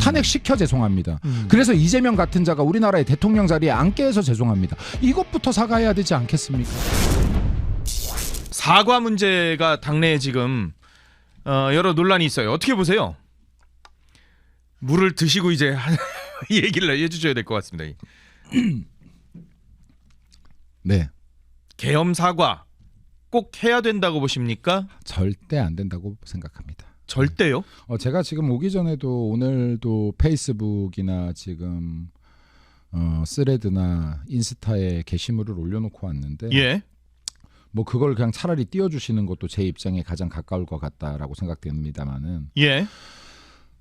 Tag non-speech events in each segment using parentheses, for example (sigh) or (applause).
탄핵시켜 죄송합니다. 음. 그래서 이재명 같은 자가 우리나라의 대통령 자리에 앉게 해서 죄송합니다. 이것부터 사과해야 되지 않겠습니까? 사과 문제가 당내에 지금 어, 여러 논란이 있어요. 어떻게 보세요? 물을 드시고 이제 (laughs) 얘기를 해주셔야 될 것 같습니다. (clears throat) 네. 계엄 사과 꼭 해야 된다고 보십니까? 절대 안 된다고 생각합니다. 절대요. 어, 제가 지금 오기 전에도 오늘도 페이스북이나 지금 어, 스레드나 인스타에 게시물을 올려놓고 왔는데 예. 뭐 그걸 그냥 차라리 띄워주시는 것도 제 입장에 가장 가까울 것 같다라고 생각됩니다만은 예.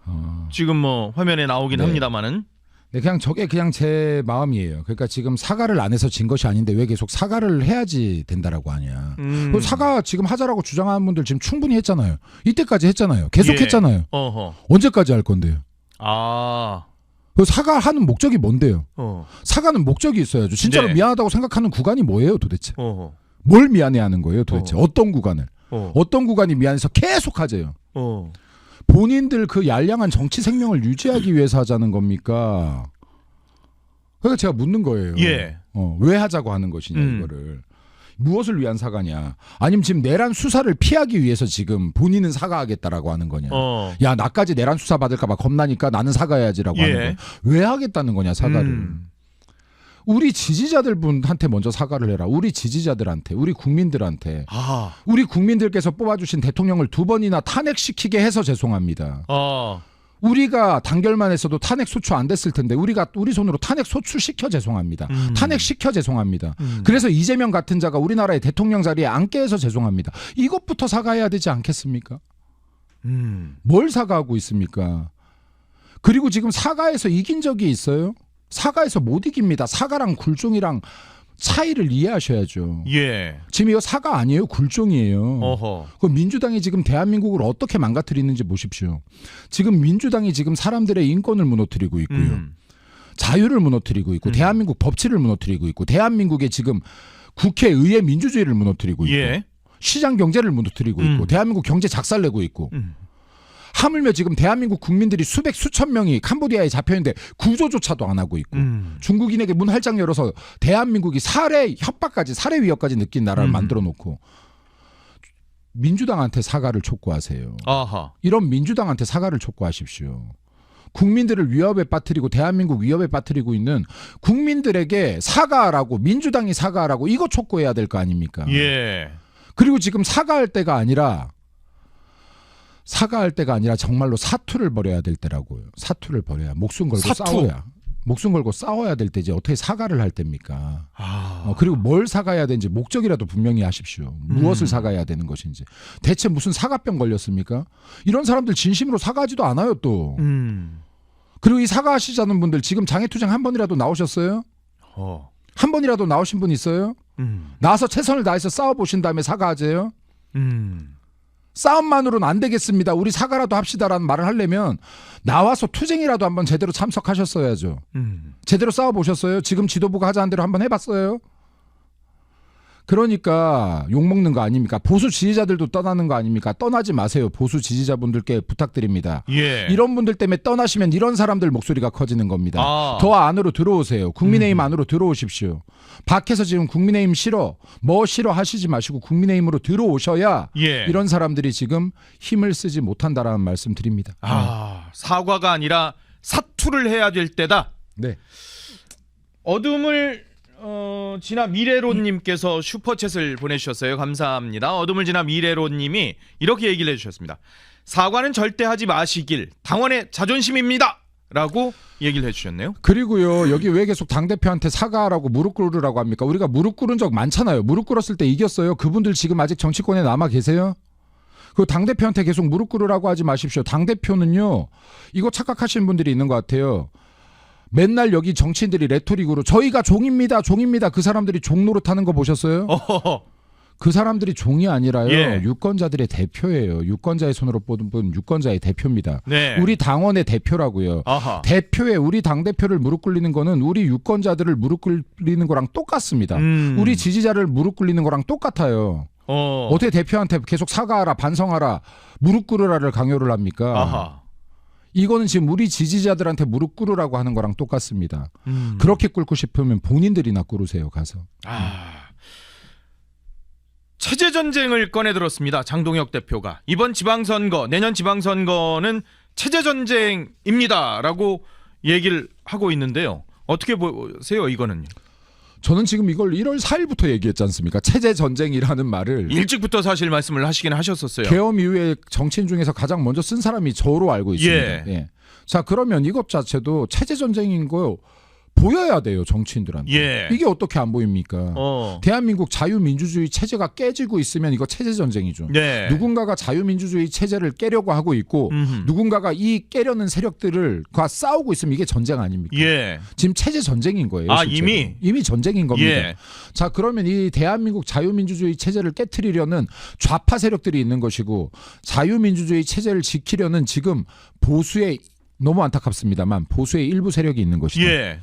어, 지금 뭐 화면에 나오긴 네. 합니다만은 네, 그냥 저게 그냥 제 마음이에요. 그러니까 지금 사과를 안 해서 진 것이 아닌데 왜 계속 사과를 해야지 된다라고 하냐. 음. 그 사과 지금 하자라고 주장하는 분들 지금 충분히 했잖아요. 이때까지 했잖아요. 계속 예. 했잖아요. 어허. 언제까지 할 건데요? 아. 그 사과하는 목적이 뭔데요? 어. 사과는 목적이 있어야죠. 진짜로 네. 미안하다고 생각하는 구간이 뭐예요, 도대체? 어허. 뭘 미안해하는 거예요, 도대체? 어. 어. 떤 구간을? 어. 어떤 구간이 미안해서 계속 하재요. 어. 본인들 그 양량한 정치 생명을 유지하기 위해서 하자는 겁니까? 그래서 제가 묻는 거예요. 예. 어, 왜 하자고 하는 것이냐 음. 이거를. 무엇을 위한 사과냐? 아니면 지금 내란 수사를 피하기 위해서 지금 본인은 사과하겠다라고 하는 거냐? 어. 야 나까지 내란 수사 받을까봐 겁나니까 나는 사과해야지라고 예. 하는 거야. 왜 하겠다는 거냐 사과를? 음. 우리 지지자들 분한테 먼저 사과를 해라. 우리 지지자들한테, 우리 국민들한테, 아. 우리 국민들께서 뽑아주신 대통령을 두 번이나 탄핵시키게 해서 죄송합니다. 어. 우리가 단결만 했어도 탄핵 소추 안 됐을 텐데 우리가 우리 손으로 탄핵 소추 시켜 죄송합니다. 음. 탄핵 시켜 죄송합니다. 음. 그래서 이재명 같은 자가 우리나라의 대통령 자리에 앉게 해서 죄송합니다. 이것부터 사과해야 되지 않겠습니까? 음. 뭘 사과하고 있습니까? 그리고 지금 사과에서 이긴 적이 있어요? 사과에서 못 이깁니다. 사과랑 굴종이랑 차이를 이해하셔야죠. 예. 지금 이거 사과 아니에요? 굴종이에요. 어허. 그 민주당이 지금 대한민국을 어떻게 망가뜨리는지 보십시오. 지금 민주당이 지금 사람들의 인권을 무너뜨리고 있고요. 음. 자유를 무너뜨리고 있고 음. 대한민국 법치를 무너뜨리고 있고 대한민국의 지금 국회의회 민주주의를 무너뜨리고 있고 예. 시장 경제를 무너뜨리고 있고 음. 대한민국 경제 작살내고 있고 음. 하물며 지금 대한민국 국민들이 수백 수천 명이 캄보디아에 잡혀 있는데 구조조차도 안 하고 있고 음. 중국인에게 문 활짝 열어서 대한민국이 살해 협박까지 살해 위협까지 느낀 나라를 음. 만들어 놓고 민주당한테 사과를 촉구하세요. 아하. 이런 민주당한테 사과를 촉구하십시오. 국민들을 위협에 빠뜨리고 대한민국 위협에 빠뜨리고 있는 국민들에게 사과하라고 민주당이 사과하라고 이거 촉구해야 될 거 아닙니까? 예. 그리고 지금 사과할 때가 아니라 사과할 때가 아니라 정말로 사투를 벌여야 될 때라고요. 사투를 벌여야 목숨 걸고 사투. 싸워야 목숨 걸고 싸워야 될 때지 어떻게 사과를 할 때입니까? 아. 어, 그리고 뭘 사과해야 되는지 목적이라도 분명히 하십시오. 무엇을 음. 사과해야 되는 것인지. 대체 무슨 사과병 걸렸습니까? 이런 사람들 진심으로 사과하지도 않아요 또. 음. 그리고 이 사과하시자는 분들 지금 장애투쟁 한 번이라도 나오셨어요? 어. 한 번이라도 나오신 분 있어요? 음. 나와서 최선을 다해서 싸워 보신 다음에 사과하세요? 음. 싸움만으로는 안 되겠습니다. 우리 사과라도 합시다라는 말을 하려면 나와서 투쟁이라도 한번 제대로 참석하셨어야죠. 음. 제대로 싸워 보셨어요? 지금 지도부가 하자는 대로 한번 해봤어요? 그러니까 욕먹는 거 아닙니까? 보수 지지자들도 떠나는 거 아닙니까? 떠나지 마세요. 보수 지지자분들께 부탁드립니다. 예. 이런 분들 때문에 떠나시면 이런 사람들 목소리가 커지는 겁니다. 아. 더 안으로 들어오세요. 국민의힘 안으로 들어오십시오. 밖에서 지금 국민의힘 싫어, 뭐 싫어 하시지 마시고 국민의힘으로 들어오셔야 예. 이런 사람들이 지금 힘을 쓰지 못한다라는 말씀 드립니다. 아, 사과가 아니라 사투를 해야 될 때다. 네. 어둠을 어, 지나 미래로님께서 슈퍼챗을 보내주셨어요. 감사합니다. 어둠을 지나 미래로님이 이렇게 얘기를 해주셨습니다. 사과는 절대 하지 마시길 당원의 자존심입니다. 라고 얘기를 해주셨네요. 그리고요 여기 왜 계속 당 대표한테 사과하라고 무릎 꿇으라고 합니까? 우리가 무릎 꿇은 적 많잖아요. 무릎 꿇었을 때 이겼어요. 그분들 지금 아직 정치권에 남아 계세요? 그당 대표한테 계속 무릎 꿇으라고 하지 마십시오. 당 대표는요 이거 착각하시는 분들이 있는 것 같아요. 맨날 여기 정치인들이 레토릭으로 저희가 종입니다, 종입니다. 그 사람들이 종 노릇하는 거 보셨어요? 어허허. 그 사람들이 종이 아니라요. 예. 유권자들의 대표예요. 유권자의 손으로 뽑은 분 유권자의 대표입니다. 네. 우리 당원의 대표라고요. 아하. 대표에 우리 당 대표를 무릎 꿇리는 거는 우리 유권자들을 무릎 꿇리는 거랑 똑같습니다. 음. 우리 지지자를 무릎 꿇리는 거랑 똑같아요. 어. 어. 떻게 대표한테 계속 사과하라, 반성하라, 무릎 꿇으라를 강요를 합니까? 아하. 이거는 지금 우리 지지자들한테 무릎 꿇으라고 하는 거랑 똑같습니다. 음. 그렇게 꿇고 싶으면 본인들이나 꿇으세요 가서. 아. 체제 전쟁을 꺼내 들었습니다. 장동혁 대표가 이번 지방선거, 내년 지방선거는 체제 전쟁입니다라고 얘기를 하고 있는데요. 어떻게 보세요, 이거는? 저는 지금 이걸 1월 4일부터 얘기했지 않습니까? 체제 전쟁이라는 말을 일찍부터 사실 말씀을 하시긴 하셨었어요. 계엄 이후에 정치인 중에서 가장 먼저 쓴 사람이 저로 알고 있습니다. 예. 예. 자 그러면 이것 자체도 체제 전쟁인 거 보여야 돼요 정치인들한테. 예. 이게 어떻게 안 보입니까? 어. 대한민국 자유민주주의 체제가 깨지고 있으면 이거 체제 전쟁이죠. 네. 누군가가 자유민주주의 체제를 깨려고 하고 있고 음흠. 누군가가 이 깨려는 세력들과 싸우고 있으면 이게 전쟁 아닙니까? 예. 지금 체제 전쟁인 거예요. 아. 이미? 이미 전쟁인 겁니다. 예. 자 그러면 이 대한민국 자유민주주의 체제를 깨뜨리려는 좌파 세력들이 있는 것이고 자유민주주의 체제를 지키려는 지금 보수의 너무 안타깝습니다만 보수의 일부 세력이 있는 것이다. 예.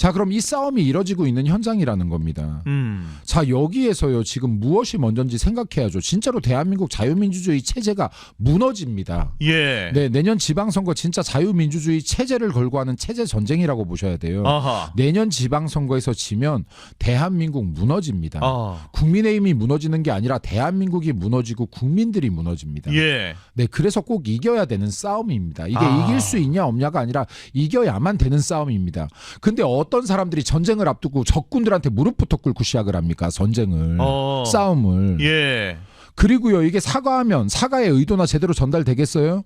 자 그럼 이 싸움이 이뤄지고 있는 현장이라는 겁니다. 음. 자 여기에서요 지금 무엇이 먼저인지 생각해야죠. 진짜로 대한민국 자유민주주의 체제가 무너집니다. 예. 네 내년 지방선거 진짜 자유민주주의 체제를 걸고 하는 체제 전쟁이라고 보셔야 돼요. 아하. 내년 지방선거에서 지면 대한민국 무너집니다. 아. 국민의힘이 무너지는 게 아니라 대한민국이 무너지고 국민들이 무너집니다. 예. 네, 그래서 꼭 이겨야 되는 싸움입니다. 이게 아. 이길 수 있냐 없냐가 아니라 이겨야만 되는 싸움입니다. 근데 어떤 사람들이 전쟁을 앞두고 적군들한테 무릎부터 꿇고 시작을 합니까? 전쟁을. 어. 싸움을. 예. 그리고요, 이게 사과하면 사과의 의도나 제대로 전달되겠어요?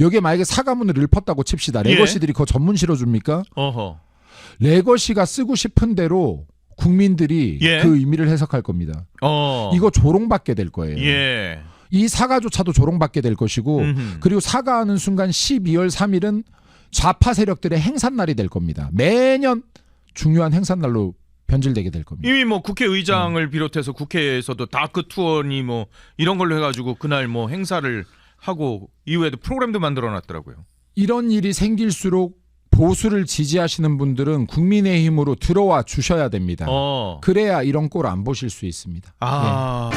여기에 만약에 사과문을 읊었다고 칩시다. 예. 레거시들이 그거 전문 실어줍니까? 어허. 레거시가 쓰고 싶은 대로 국민들이 예. 그 의미를 해석할 겁니다. 어. 이거 조롱받게 될 거예요. 예. 이 사과조차도 조롱받게 될 것이고 음흠. 그리고 사과하는 순간 12월 3일은 좌파 세력들의 행사날이 될 겁니다. 매년 중요한 행사날로 변질되게 될 겁니다. 이미 뭐 국회의장을 비롯해서 국회에서도 다크 투어니 뭐 이런 걸로 해가지고 그날 뭐 행사를 하고 이후에도 프로그램도 만들어놨더라고요. 이런 일이 생길수록 보수를 지지하시는 분들은 국민의힘으로 들어와 주셔야 됩니다. 어. 그래야 이런 꼴 안 보실 수 있습니다. 아.